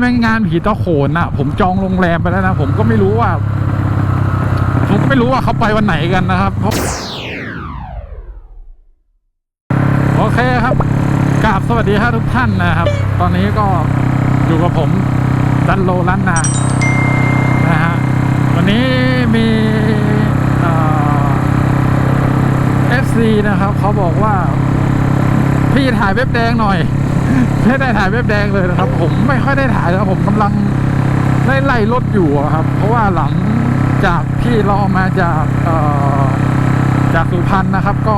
แม่งงานผีตะโขนอะผมจองโรงแรมไปแล้วนะ ผมก็ไม่รู้ว่า ผมก็ไม่รู้ว่าเขาไปวันไหนกันนะครับเพราะโอเคครับกราบสวัสดีครับทุกท่านนะครับ ตอนนี้ก็อยู่กับผมดันโลล้านนานะฮะวันนี้มีเอ่อ FC นะครับเขาบอกว่า พี่ถ่ายเว็บแดงหน่อย ไม่ได้ถ่ายเว็บแดงเลยนะครับ ผมไม่ค่อยได้ถ่ายแล้วผมกำลังไล่ไล่รถอยู่ครับ เพราะว่าหลังจากที่เราออกมาจากเอ่อจากสุพรรณนะครับ ก็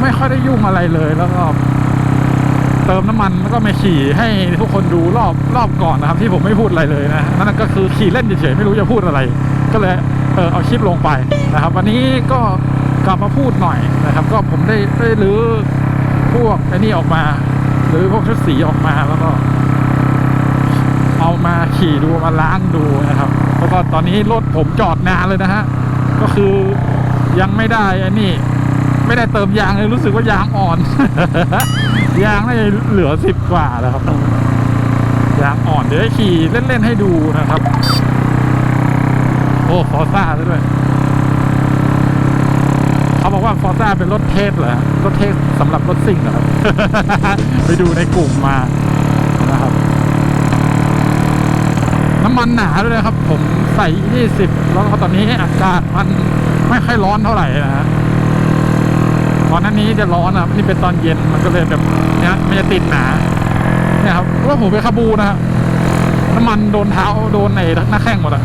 ไม่ค่อยได้ยุ่งอะไรเลยแล้วก็เติมน้ำมันแล้วก็มาขี่ให้ทุกคนดูรอบรอบก่อนนะครับ ที่ผมไม่พูดอะไรเลยนะนั่นก็คือขี่เล่นเฉยๆไม่รู้จะพูดอะไร ก็เลยเออเอาคลิปลงไปนะครับ วันนี้ก็กลับมาพูดหน่อยนะครับ ก็ผมได้ได้รื้อพวกไอ้นี่ออกมา หรือพวกชุดสีออกมาแล้วก็ เอามาขี่ดูมาล้างดูนะครับแล้วก็ตอนนี้รถผมจอดนานเลยนะฮะก็คือยังไม่ได้อันนี้ไม่ได้เติมยางเลยรู้สึกว่ายางอ่อน ยางน่าจะเหลือสิบกว่าแล้วครับยางอ่อนเดี๋ยวขี่เล่นๆให้ดูนะครับ โอ้ฟอร์ซ่าซะด้วย เขาบอกว่าฟอร์ซ่าเป็นรถเทสเหรอรถเทสสำหรับรถซิ่งเหรอครับ ไปดูในกลุ่มมานะครับ น้ำมันหนาด้วยนะครับ ผมใส่ 20 แล้วก็ตอนนี้อากาศมันไม่ค่อยร้อนเท่าไหร่นะฮะก่อนหน้านี้จะร้อนนะนี่เป็นตอนเย็นมันก็เลยแบบเนี้ยมันจะติดหนาเนี่ยครับราะว่าผมไปคาบูนะฮะน้ำมันโดนเท้าโดนในหน้าแข้งหมดอะ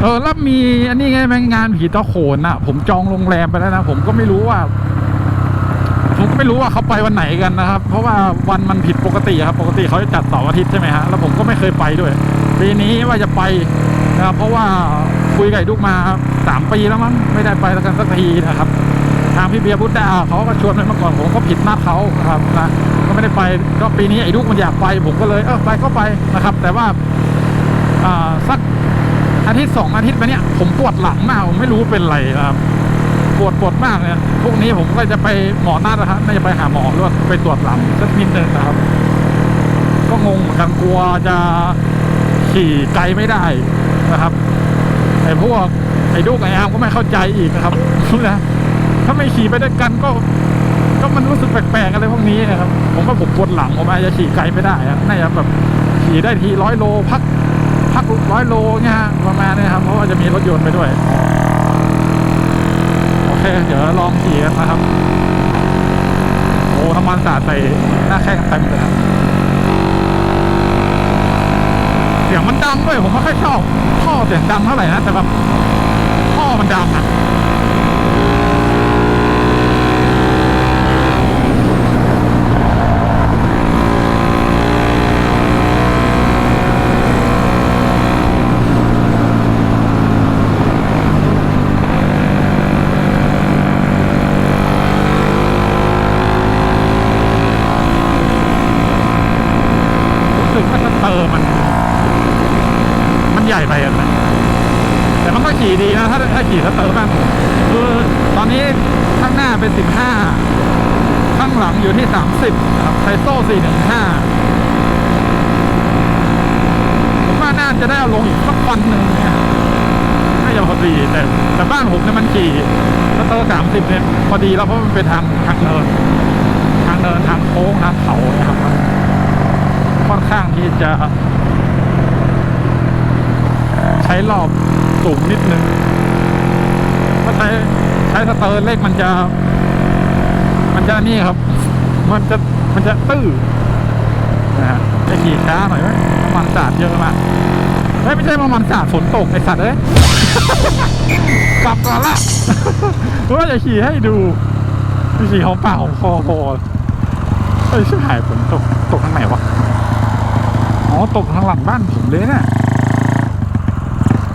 เออแล้วมีอันนี้ไงแมงงานผีตะโขนอะผมจองโรงแรมไปแล้วนะผมก็ไม่รู้ว่า ผมก็ไม่รู้ว่าเขาไปวันไหนกันนะครับ เพราะว่าวันมันผิดปกติครับ ปกติเขาจะจัดเสาร์อาทิตย์ใช่ไหมฮะแล้วผมก็ไม่เคยไปด้วยปีนี้ว่าจะไปนะครับเพราะว่าคุยกับไอ้ดุกมาสามปีแล้วมั้งไม่ได้ไปแล้วกันสักทีนะครับ ทางพี่เบียร์พุทธาเขาก็ชวนไปเมื่อก่อนผมก็ผิดนัดเขาครับนะก็ไม่ได้ไปก็ปีนี้ไอ้ดุกมันอยากไป ผมก็เลยเออไปก็ไปนะครับ แต่ว่าอ่าสัก อาทิตย์สองอาทิตย์ไปเนี่ยผมปวดหลังมากผมไม่รู้เป็นไรนะครับปวดปวดมากเนี่ยพวกนี้ผมก็จะไปหมอนัดนะครับน่าจะไปหาหมอหรือว่าไปตรวจหลังสักนิดนึงนะครับ ก็งงเหมือนกันกลัวจะขี่ไกลไม่ได้นะครับไอ้พวกไอ้ดุกไอ้อามก็ไม่เข้าใจอีกนะครับนะถ้าไม่ขี่ไปด้วยกันก็ ก็มันรู้สึกแปลกๆอะไรพวกนี้นะครับ ผมว่าผมปวดหลังผมอาจจะขี่ไกลไม่ได้อะน่าจะแบบขี่ได้ทีร้อยโลพัก พักร้อยโลเนี่ยฮะประมาณนี้ครับเพราะว่าจะมีรถยนต์ไปด้วย โอเค เดี๋ยวลองขี่กันนะครับ โอ้น้ำมันสาดใส่หน้าแข้งเต็มเลยครับเสียงมันดังด้วยผมไม่ค่อยชอบท่อเสียงดังเท่าไหร่นะแต่แบบท่อมันดังอะ รู้สึกว่าสเตอร์มัน มันใหญ่ไปอะนะแต่มันก็ขี่ ดีนะถ้กี่สเตอร์บ้างคือตอนนี้ข้างหน้าเป็นสิบห้าข้างหลังอยู่ที่สามสิบครับไทโซ่สี่หนึ่งห้าผมว่าน่าจะได้เอาลงอีกสักวันหนึ่งเนี่ยน่าจะพอดีแต่แต่บ้านผมเนี่ยมันขี่สเตอร์สามสิบเนี่ยพอดีแล้วเพราะมันเป็นทางทางเนินทางเนินทางโค้งทางเขานะครับค่อนข้างที่จะใช้รอบสูงนิดนึง ถ้าใช้ใช้สเตอร์เล็กมันจะ มันจะนี่ครับ มันจะมันจะตื้อนะฮะจะขี่ช้าหน่อยไหมน้ำมันสาดเยอะมากเฮ้ยไม่ใช่น้ำมันสาดฝนตกไอสัตว์เอ้ยกลับก่อนละว่าจะขี่ให้ดูขี่ของเปล่าของคอพอเอ้ยชิบหายฝนตกตกทางไหนวะอ๋อตกทางหลังบ้านผมเลยนะ่ะ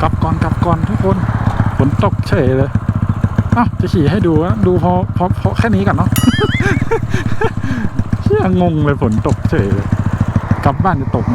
กลับก่อนกลับก่อนทุกคนฝนตกเฉยเลย อ้าวจะขี่ให้ดูนะดูพอพอพอแค่นี้ก่อนเนาะเชี่ยงงเลยฝนตกเฉยกลับบ้านจะตก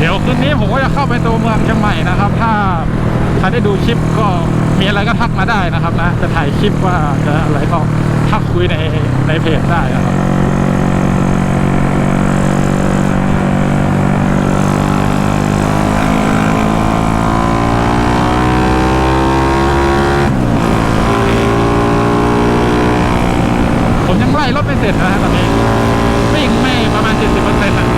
เดี๋ยวคืนนี้ผมก็จะเข้าไปตัวเมืองเชียงใหม่นะครับ ถ้าใครได้ดูคลิปก็มีอะไรก็ทักมาได้นะครับนะจะถ่ายคลิปว่าจะอะไรก็ทักคุยในในเพจได้นะครับผมยังไล่รถไม่เสร็จนะฮะตอนนี้วิ่งไม่ประมาณ70อะ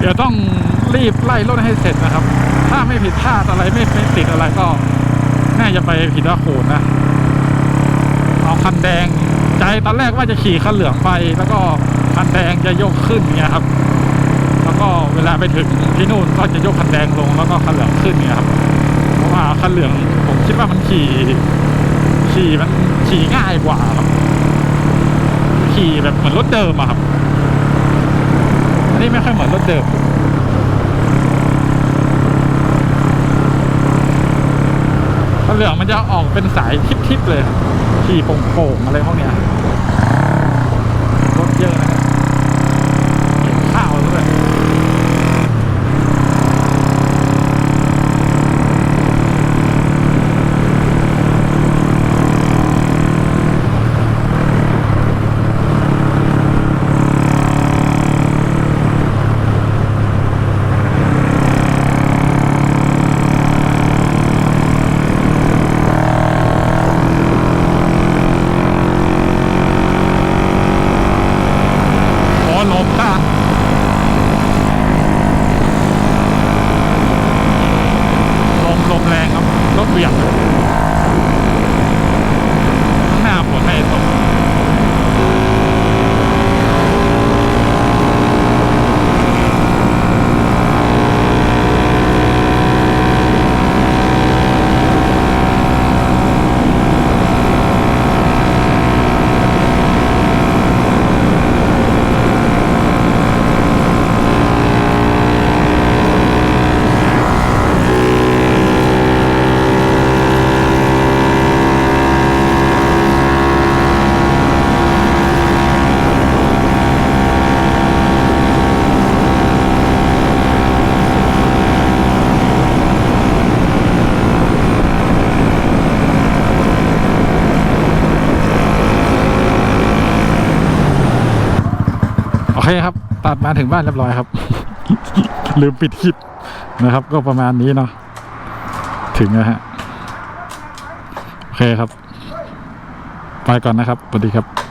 เดี๋ยวต้องรีบไล่รถ ให้เสร็จนะครับ ถ้าไม่ผิดพลาดอะไรไม่ไม่ติดอะไรก็ น่าจะไปผิดว่าโขนนะ เอาคันแดงใจตอนแรกว่าจะขี่คันเหลืองไป แล้วก็คันแดงจะยกขึ้นเงี้ยครับ แล้วก็เวลาไปถึงที่นู่นก็จะยกคันแดงลงแล้วก็คันเหลืองขึ้นเงี้ยครับ เพราะว่าคันเหลืองผมคิดว่ามันขี่ ขี่มันขี่ง่ายกว่าครับขี่แบบเหมือนรถเดิมอะครับ อันนี้ไม่ค่อยเหมือนรถเดิม คัน เหลืองมันจะออกเป็นสายทิพๆเลยขี่โป่งๆอะไรพวกเนี้ยรถเยอะนะครับเก็บข้าวด้วย โอ้ลมค่ะลมลมแรงครับ รถเบี่ยงข้างหน้าฝนไม่ตกโอ เคครับ ตัดมาถึงบ้านเรียบร้อยครับ ลืมปิดคลิปนะครับ ก็ประมาณนี้เนาะถึงนะฮะ โอเคครับ ไปก่อนนะครับสวัสดีครับ